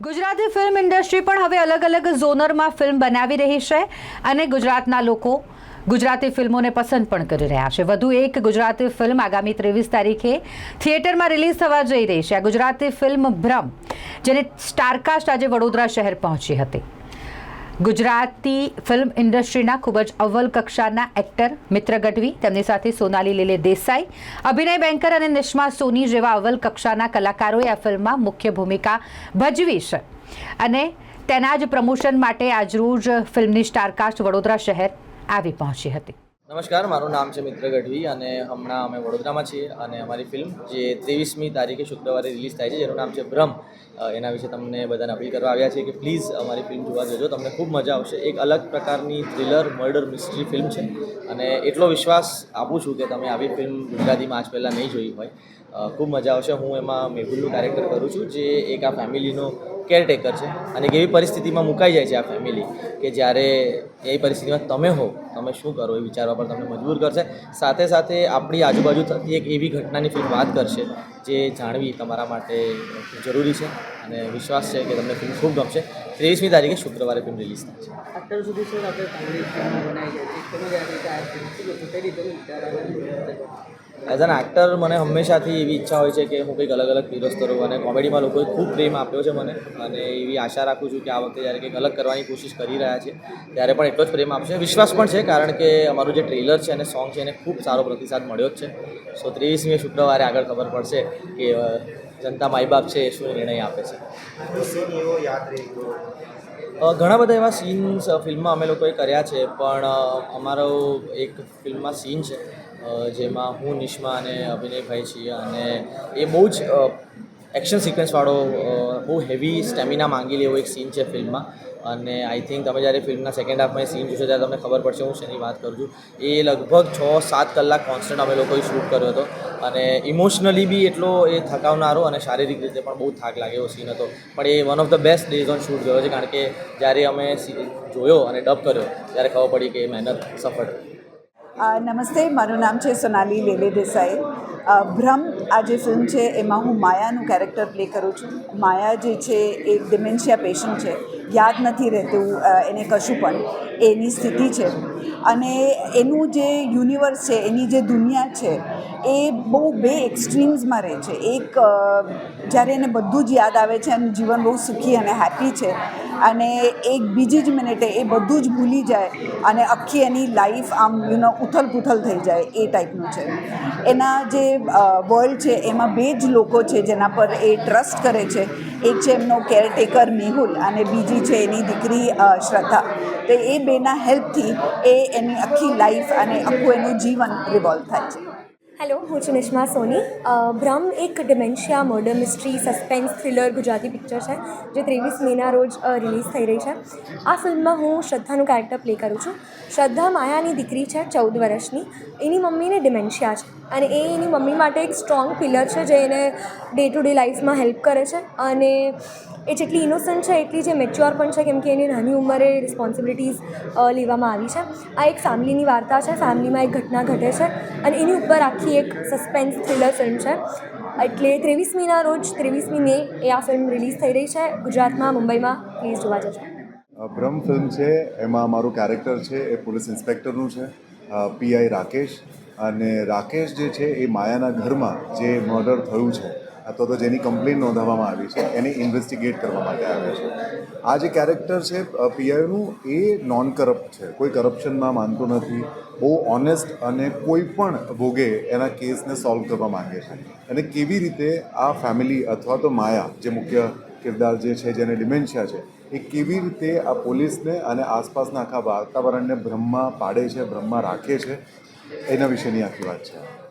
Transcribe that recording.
Gujarati film industry પણ હવે અલગ અલગ ઝોનરમાં ફિલ્મ બનાવી રહી છે અને ગુજરાતના લોકો ગુજરાતી ફિલ્મોને પસંદ પણ કરી રહ્યા છે. વધુ એક ગુજરાતી ફિલ્મ આગામી ત્રેવીસ તારીખે થિયેટરમાં રિલીઝ થવા જઈ રહી છે. આ ગુજરાતી ફિલ્મ ભ્રમ, જેને સ્ટારકાસ્ટ આજે વડોદરા શહેર પહોંચી હતી. ગુજરાતી ફિલ્મ ઇન્ડસ્ટ્રીના ખૂબ જ અવ્વલ કક્ષાના એક્ટર મિત્ર ગઢવી, તેમની સાથે સોનાલી લીલે દેસાઈ, અભિનય બેન્કર અને નિશ્મા સોની જેવા અવ્વલ કક્ષાના કલાકારોએ આ ફિલ્મમાં મુખ્ય ભૂમિકા ભજવી છે. અને તેના જ પ્રમોશન માટે આજરોજ ફિલ્મની સ્ટારકાસ્ટ વડોદરા શહેર આવી પહોંચી હતી. નમસ્કાર, મારું નામ છે મિત્ર ગઢવી અને હમણાં અમે વડોદરામાં છીએ અને અમારી ફિલ્મ જે ત્રેવીસમી તારીખે શુક્રવારે રિલીઝ થાય છે, જેનું નામ છે ભ્રમ એના વિશે તમને બધાને અપીલ કરવા આવ્યા છે કે પ્લીઝ અમારી ફિલ્મ જોવા જજો, તમને ખૂબ મજા આવશે. એક અલગ પ્રકારની થ્રિલર, મર્ડર મિસ્ટ્રી ફિલ્મ છે અને એટલો વિશ્વાસ આપું છું કે તમે આવી ફિલ્મ ગુજરાતીમાં આજ પહેલાં નહીં જોઈ હોય. ખૂબ મજા આવશે. હું એમાં મેહુલનું કેરેક્ટર કરું છું, જે એક આ ફેમિલીનો કેરટેકર છે અને એવી પરિસ્થિતિમાં મુકાઈ જાય છે આ ફેમિલી કે જ્યારે એ પરિસ્થિતિમાં તમે હો, તમે શું કરો એ વિચારવા પર તમને મજબૂર કરશે. સાથે સાથે આપણી આજુબાજુ થતી એક એવી ઘટનાની ફિલ્મ વાત કરશે જે જાણવી તમારા માટે જરૂરી છે અને વિશ્વાસ છે કે તમને ફિલ્મ ખૂબ ગમશે. ત્રેવીસમી તારીખે શુક્રવારે ફિલ્મ રિલીઝ થાય છે. અત્યાર સુધી સર, આપણે કોમેડી ફિલ્મો બનાવી છે? એઝ એન એક્ટર મને હંમેશાથી એવી ઈચ્છા હોય છે કે હું કંઈક અલગ અલગ પીરસતો રહું અને કોમેડીમાં લોકોએ ખૂબ પ્રેમ આપ્યો છે મને અને એવી આશા રાખું છું કે આ વખતે જ્યારે કંઈક અલગ કરવાની કોશિશ કરી રહ્યા છે, ત્યારે પણ એટલો જ પ્રેમ આપશે. વિશ્વાસ પણ છે, કારણ કે અમારું જે ટ્રેલર છે અને સોંગ છે એને ખૂબ સારો પ્રતિસાદ મળ્યો જ છે. સો ત્રેવીસમી શુક્રવારે આગળ ખબર પડશે કે જનતા માઈ બાપ છે એ શું નિર્ણય આપે છે. ઘણા બધા એવા સીન્સ ફિલ્મમાં અમે લોકોએ કર્યા છે, પણ અમારો એક ફિલ્મમાં સીન છે જેમાં હું નિશ્મા અને અભિનયભાઈ છીએ અને એ બહુ જ એક્શન સિક્વન્સવાળો બહુ હેવી સ્ટેમિના માંગી લે એવો એક સીન છે ફિલ્મમાં. અને આઈ થિંક તમે જ્યારે ફિલ્મના સેકન્ડ હાફમાં એ સીન જોશો ત્યારે તમને ખબર પડશે હું શેની વાત કરું છું. એ લગભગ છ, સાત કલાક કોન્સ્ટન્ટ અમે લોકોએ શૂટ કર્યો હતો. અને ઇમોશનલી બી એટલો એ થકાવનારો અને શારીરિક રીતે પણ બહુ થાક લાગે એવો સીન હતો. પણ એ one of the best days on shoot ગયો છે. કારણ કે જ્યારે અમે જોયો અને ડબ કર્યો, ત્યારે ખબર પડી કે એ મહેનત સફળ. નમસ્તે, મારું નામ છે સોનાલી લેલે દેસાઈ. ભ્રમ આ જે ફિલ્મ છે, એમાં હું માયાનું કેરેક્ટર પ્લે કરું છું. માયા જે છે, એ ડિમેન્શિયા પેશન્ટ છે. યાદ નથી રહેતું એને કશું પણ. એની સ્થિતિ છે. અને એનું જે યુનિવર્સ છે, એની જે દુનિયા છે, એ બહુ બે એક્સ્ટ્રીમ્સમાં રહે છે. એક જ્યારે એને બધું જ યાદ આવે છે અને જીવન બહુ સુખી અને હેપી છે અને એક બીજી જ મિનિટે એ બધું જ ભૂલી જાય અને આખી એની લાઈફ આમ યુનો ઉથલ પુથલ થઈ જાય એ ટાઈપનું છે. એના જે વર્લ્ડ છે, એમાં બે જ લોકો છે જેના પર એ ટ્રસ્ટ કરે છે. એક છે એમનો કેરટેકર મેહુલ અને બીજી છે એની દીકરી શ્રદ્ધા. તો એ બેના હેલ્પથી એ એની આખી લાઈફ અને આખું એનું જીવન રિવોલ્વ થાય છે. હેલો, હું છું નિશ્મા સોની. ભ્રમ એક dementia murder mystery suspense thriller Gujarati picture છે, જે ત્રેવીસ મેના રોજ રિલીઝ થઈ રહી છે. આ ફિલ્મમાં હું શ્રદ્ધાનું કેરેક્ટર પ્લે કરું છું. શ્રદ્ધા માયાની દીકરી છે, ચૌદ વર્ષની. એની મમ્મીને ડિમેન્શિયા છે. અને એ એની મમ્મી માટે એક સ્ટ્રોંગ પિલર છે જે એને ડે ટુ ડે લાઈફમાં હેલ્પ કરે છે અને એ જેટલી ઇનોસન્ટ છે એટલી જે મેચ્યોર પણ છે કેમ કે એની નાની ઉંમરે રિસ્પોન્સિબિલિટીઝ લેવામાં આવી છે. આ એક ફેમિલીની વાર્તા છે. ફેમિલીમાં એક ઘટના ઘટે છે અને એની ઉપર આખી એક સસ્પેન્સ થ્રિલર ફિલ્મ છે. એટલે ત્રેવીસમીના રોજ, ત્રેવીસમી મે એ આ ફિલ્મ રિલીઝ થઈ રહી છે. ગુજરાતમાં, મુંબઈમાં પ્લીઝ જોવા જજો. બ્રહ્મ ફિલ્મ છે. એમાં મારું કેરેક્ટર છે. એ પોલીસ ઇન્સ્પેક્ટરનું છે. પીઆઈ રાકેશ. અને રાકેશ જે છે એ માયાના ઘરમાં જે મર્ડર થયું છે અથવા તો જેની કમ્પ્લેન નોંધાવવામાં આવી છે, એને ઇન્વેસ્ટિગેટ કરવા માટે આવે છે. આ જે કેરેક્ટર છે પીઆઈનું એ નોન કરપ્ટ છે, કોઈ કરપ્શનમાં માનતો નથી, બહુ ઓનેસ્ટ અને કોઈ પણ ભોગે એના કેસને સોલ્વ કરવા માંગે છે. અને કેવી રીતે આ ફેમિલી અથવા તો માયા, જે મુખ્ય કિરદાર જે છે, જેને ડિમેન્શિયા છે, એ કેવી રીતે આ પોલીસને અને આસપાસના આખા વાતાવરણને ભ્રમમાં પાડે છે ભ્રમમાં રાખે છે એના વિશેની આખી વાત છે